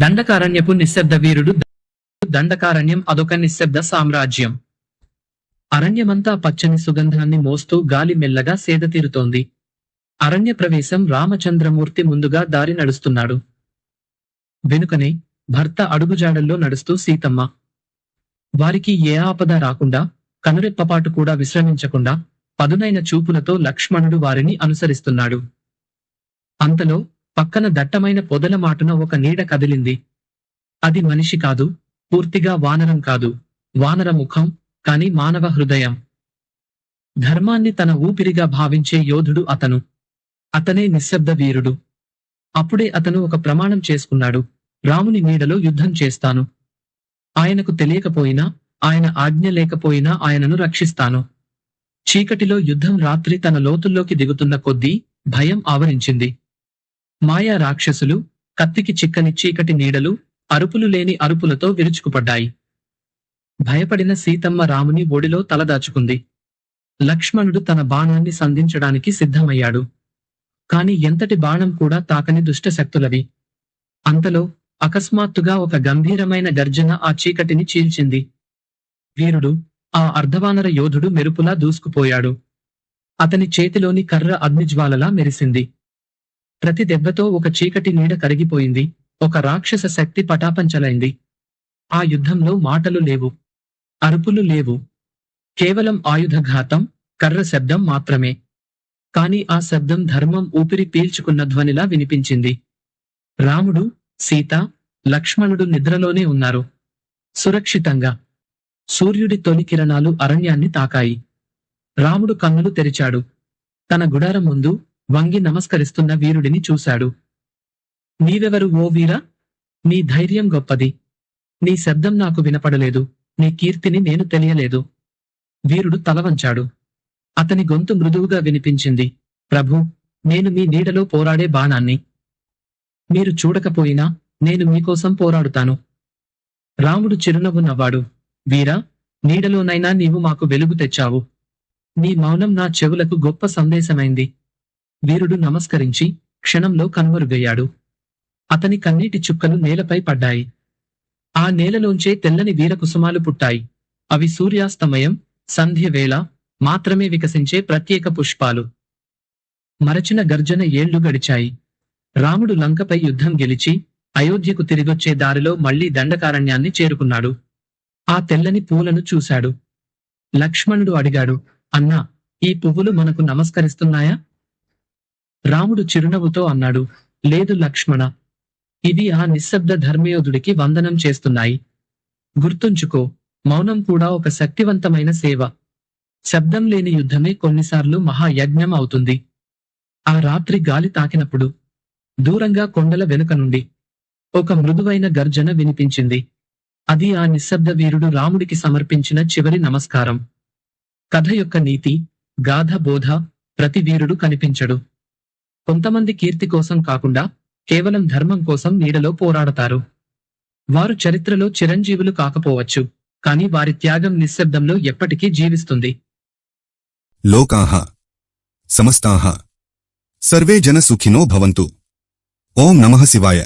దండకారణ్యపు నిశ్శబ్ద వీరుడు దండకారణ్యం అదొక నిశ్శబ్ద సామ్రాజ్యం. అరణ్యమంతా పచ్చని సుగంధాన్ని మోస్తూ గాలి మెల్లగా సేదతీరుతోంది అరణ్య ప్రవేశం రామచంద్రమూర్తి ముందుగా దారి నడుస్తున్నాడు. వెనుకనే భర్త అడుగుజాడల్లో నడుస్తూ సీతమ్మ. వారికి ఏ ఆపద రాకుండా కనురెప్పపాటు కూడా విశ్రమించకుండా పదునైన చూపులతో లక్ష్మణుడు వారిని అనుసరిస్తున్నాడు. అంతలో పక్కన దట్టమైన పొదల మాటున ఒక నీడ కదిలింది. అది మనిషి కాదు పూర్తిగా వానరం కాదు. వానర ముఖం కాని మానవ హృదయం. ధర్మాన్ని తన ఊపిరిగా భావించే యోధుడు అతను. అతనే నిశ్శబ్ద వీరుడు. అప్పుడే అతను ఒక ప్రమాణం చేసుకున్నాడు. రాముని నీడలో యుద్ధం చేస్తాను. ఆయనకు తెలియకపోయినా ఆయన ఆజ్ఞ లేకపోయినా ఆయనను రక్షిస్తాను. చీకటిలో యుద్ధం రాత్రి తన లోతుల్లోకి దిగుతున్న కొద్దీ భయం ఆవరించింది. మాయా రాక్షసులు కత్తికి చిక్కని చీకటి నీడలు అరుపులు లేని అరుపులతో విరుచుకుపడ్డాయి. భయపడిన సీతమ్మ రాముని ఒడిలో తలదాచుకుంది. లక్ష్మణుడు తన బాణాన్ని సంధించడానికి సిద్ధమయ్యాడు. కాని ఎంతటి బాణం కూడా తాకని దుష్టశక్తులవి. అంతలో అకస్మాత్తుగా ఒక గంభీరమైన గర్జన ఆ చీకటిని చీల్చింది. వీరుడు ఆ అర్ధవానర యోధుడు మెరుపులా దూసుకుపోయాడు. అతని చేతిలోని కర్ర అగ్నిజ్వాలలా మెరిసింది. ప్రతి దెబ్బతో ఒక చీకటి నీడ కరిగిపోయింది. ఒక రాక్షస శక్తి పటాపంచలైంది. ఆ యుద్ధంలో మాటలు లేవు. అరుపులు లేవు. కేవలం ఆయుధఘాతం కర్ర శబ్దం మాత్రమే. కాని ఆ శబ్దం ధర్మం ఊపిరి పీల్చుకున్న ధ్వనిలా వినిపించింది. రాముడు సీత లక్ష్మణుడు నిద్రలోనే ఉన్నారు. సురక్షితంగా. సూర్యుడి తొలి కిరణాలు అరణ్యాన్ని తాకాయి. రాముడు కన్నులు తెరిచాడు. తన గుడారం ముందు వంగి నమస్కరిస్తున్న వీరుడిని చూశాడు. నీవెవరు ఓ వీరా? నీ ధైర్యం గొప్పది. నీ శబ్దం నాకు వినపడలేదు. నీ కీర్తిని నేను తెలియలేదు. వీరుడు తలవంచాడు అతని గొంతు మృదువుగా వినిపించింది. ప్రభు నేను మీ నీడలో పోరాడే బాణాన్ని. మీరు చూడకపోయినా నేను మీకోసం పోరాడుతాను. రాముడు చిరునవ్వు నవ్వాడు. వీరా నీడలోనైనా నీవు మాకు వెలుగు తెచ్చావు. నీ మౌనం నా చెవులకు గొప్ప సందేశమైంది. వీరుడు నమస్కరించి క్షణంలో కనుమరుగయ్యాడు. అతని కన్నీటి చుక్కలు నేలపై పడ్డాయి. ఆ నేలలోంచే తెల్లని వీరకుసుమాలు పుట్టాయి. అవి సూర్యాస్తమయం సంధ్యవేళ మాత్రమే వికసించే ప్రత్యేక పుష్పాలు. మరచిన గర్జన ఏళ్ళు గడిచాయి. రాముడు లంకపై యుద్ధం గెలిచి అయోధ్యకు తిరిగొచ్చే దారిలో మళ్ళీ దండకారణ్యాన్ని చేరుకున్నాడు. ఆ తెల్లని పూలను చూశాడు. లక్ష్మణుడు అడిగాడు అన్నా ఈ పువ్వులు మనకు నమస్కరిస్తున్నాయా? రాముడు చిరునవ్వుతో అన్నాడు లేదు లక్ష్మణ ఇవి ఆ నిశ్శబ్ద ధర్మయోధుడికి వందనం చేస్తున్నాయి. గుర్తుంచుకో మౌనం కూడా ఒక శక్తివంతమైన సేవ. శబ్దం లేని యుద్ధమే కొన్నిసార్లు మహాయజ్ఞం అవుతుంది. ఆ రాత్రి గాలి తాకినప్పుడు దూరంగా కొండల వెనుక నుండి ఒక మృదువైన గర్జన వినిపించింది. అది ఆ నిశ్శబ్ద వీరుడు రాముడికి సమర్పించిన చివరి నమస్కారం. కథ యొక్క నీతి గాథ బోధ ప్రతి వీరుడు కనిపించడు. కొంతమంది కీర్తి కోసం కాకుండా కేవలం ధర్మం కోసం నీడలో పోరాడతారు. వారు చరిత్రలో చిరంజీవులు కాకపోవచ్చు కాని వారి త్యాగం నిశ్శబ్దంలో ఎప్పటికీ జీవిస్తుంది. లోకాహ సమస్తాహ సర్వే జన సుఖినో భవంతు. ఓం నమః శివాయ.